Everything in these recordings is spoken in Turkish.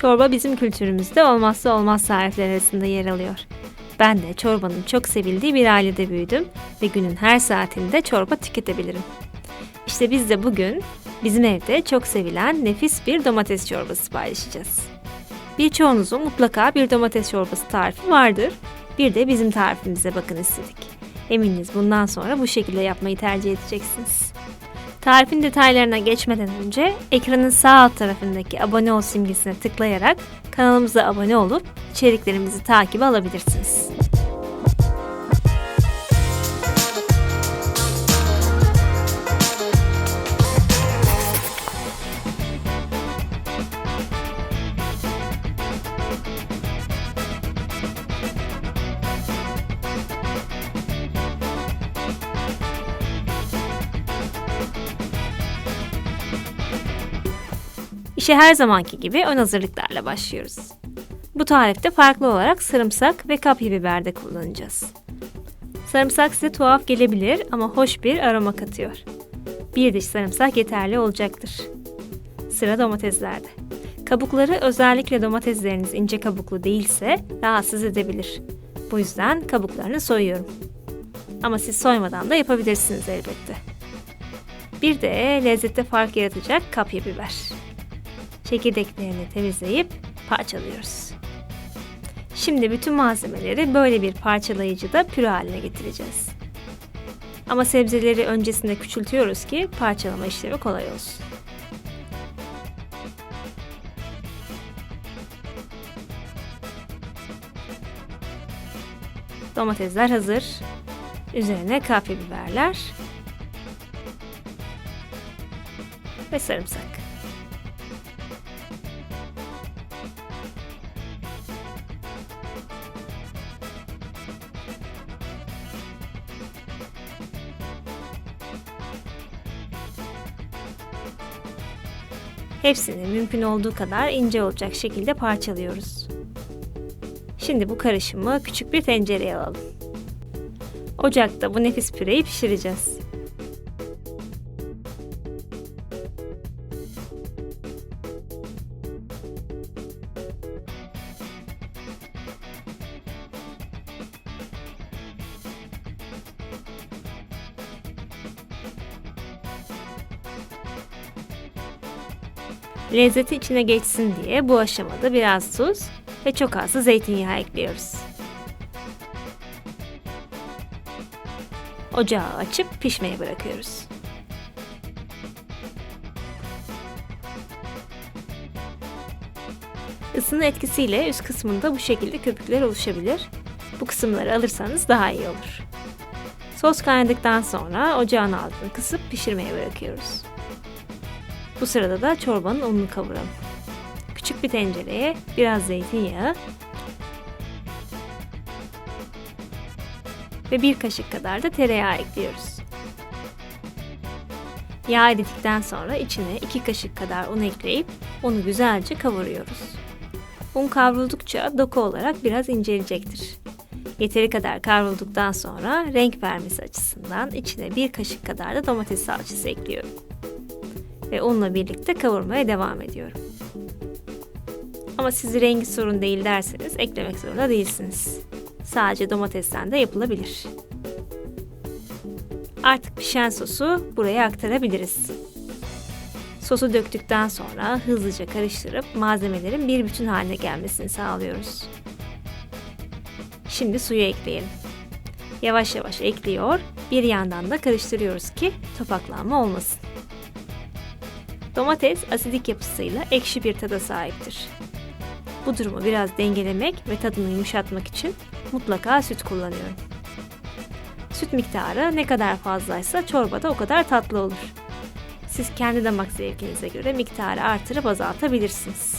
Çorba bizim kültürümüzde olmazsa olmaz tarifler arasında yer alıyor. Ben de çorbanın çok sevildiği bir ailede büyüdüm ve günün her saatinde çorba tüketebilirim. İşte biz de bugün bizim evde çok sevilen nefis bir domates çorbası paylaşacağız. Birçoğunuzun mutlaka bir domates çorbası tarifi vardır. Bir de bizim tarifimize bakın istedik. Eminiz bundan sonra bu şekilde yapmayı tercih edeceksiniz. Tarifin detaylarına geçmeden önce ekranın sağ alt tarafındaki abone ol simgesine tıklayarak kanalımıza abone olup içeriklerimizi takip alabilirsiniz. İşe her zamanki gibi ön hazırlıklarla başlıyoruz. Bu tarifte farklı olarak sarımsak ve kapya biber de kullanacağız. Sarımsak size tuhaf gelebilir ama hoş bir aroma katıyor. Bir diş sarımsak yeterli olacaktır. Sıra domateslerde. Kabukları özellikle domatesleriniz ince kabuklu değilse rahatsız edebilir. Bu yüzden kabuklarını soyuyorum. Ama siz soymadan da yapabilirsiniz elbette. Bir de lezzette fark yaratacak kapya biber. Çekirdeklerini temizleyip parçalıyoruz. Şimdi bütün malzemeleri böyle bir parçalayıcıda püre haline getireceğiz. Ama sebzeleri öncesinde küçültüyoruz ki parçalama işlemi kolay olsun. Domatesler hazır. Üzerine kapya biberler ve sarımsak. Hepsini mümkün olduğu kadar ince olacak şekilde parçalıyoruz. Şimdi bu karışımı küçük bir tencereye alalım. Ocakta bu nefis püreyi pişireceğiz. Lezzeti içine geçsin diye bu aşamada biraz tuz ve çok az da zeytinyağı ekliyoruz. Ocağı açıp pişmeye bırakıyoruz. Isının etkisiyle üst kısmında bu şekilde köpükler oluşabilir. Bu kısımları alırsanız daha iyi olur. Sos kaynadıktan sonra ocağın altını kısıp pişirmeye bırakıyoruz. Bu sırada da çorbanın ununu kavuralım. Küçük bir tencereye biraz zeytinyağı ve bir kaşık kadar da tereyağı ekliyoruz. Yağ eridikten sonra içine 2 kaşık kadar un ekleyip unu güzelce kavuruyoruz. Un kavruldukça doku olarak biraz inceleyecektir. Yeteri kadar kavrulduktan sonra renk vermesi açısından içine bir kaşık kadar da domates salçası ekliyorum ve unla birlikte kavurmaya devam ediyorum. Ama sizi rengi sorun değil derseniz eklemek zorunda değilsiniz. Sadece domatesten de yapılabilir. Artık pişen sosu buraya aktarabiliriz. Sosu döktükten sonra hızlıca karıştırıp malzemelerin bir bütün haline gelmesini sağlıyoruz. Şimdi suyu ekleyelim. Yavaş yavaş ekliyor, bir yandan da karıştırıyoruz ki topaklanma olmasın. Domates asidik yapısıyla ekşi bir tada sahiptir. Bu durumu biraz dengelemek ve tadını yumuşatmak için mutlaka süt kullanıyorum. Süt miktarı ne kadar fazlaysa çorbada o kadar tatlı olur. Siz kendi damak zevkinize göre miktarı artırıp azaltabilirsiniz.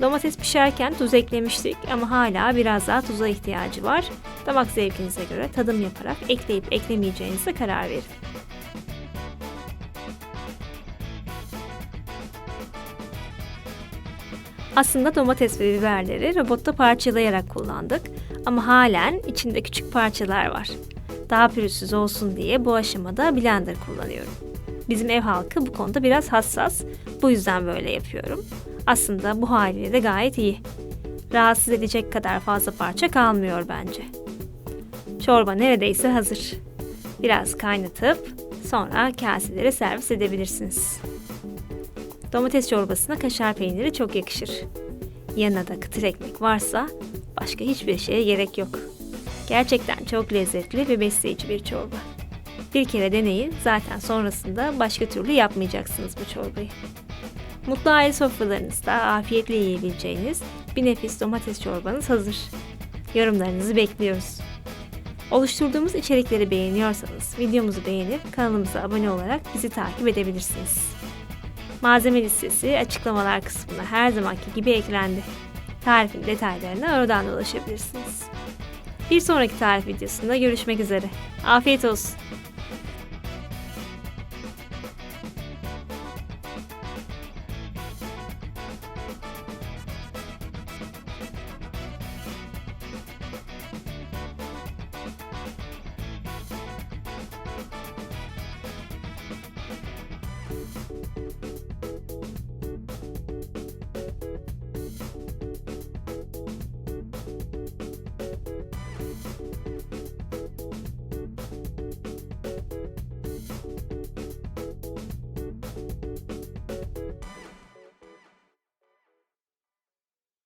Domates pişerken tuz eklemiştik ama hala biraz daha tuza ihtiyacı var. Damak zevkinize göre tadım yaparak ekleyip eklemeyeceğinize karar verin. Aslında domates ve biberleri robotta parçalayarak kullandık ama halen içinde küçük parçalar var. Daha pürüzsüz olsun diye bu aşamada blender kullanıyorum. Bizim ev halkı bu konuda biraz hassas. Bu yüzden böyle yapıyorum. Aslında bu haliyle de gayet iyi. Rahatsız edecek kadar fazla parça kalmıyor bence. Çorba neredeyse hazır. Biraz kaynatıp sonra kaselere servis edebilirsiniz. Domates çorbasına kaşar peyniri çok yakışır. Yanına da kıtır ekmek varsa başka hiçbir şeye gerek yok. Gerçekten çok lezzetli ve besleyici bir çorba. Bir kere deneyin zaten sonrasında başka türlü yapmayacaksınız bu çorbayı. Mutlu aile sofralarınızda afiyetle yiyebileceğiniz bir nefis domates çorbanız hazır. Yorumlarınızı bekliyoruz. Oluşturduğumuz içerikleri beğeniyorsanız videomuzu beğenip kanalımıza abone olarak bizi takip edebilirsiniz. Malzeme listesi açıklamalar kısmına her zamanki gibi eklendi. Tarifin detaylarına oradan da ulaşabilirsiniz. Bir sonraki tarif videosunda görüşmek üzere. Afiyet olsun.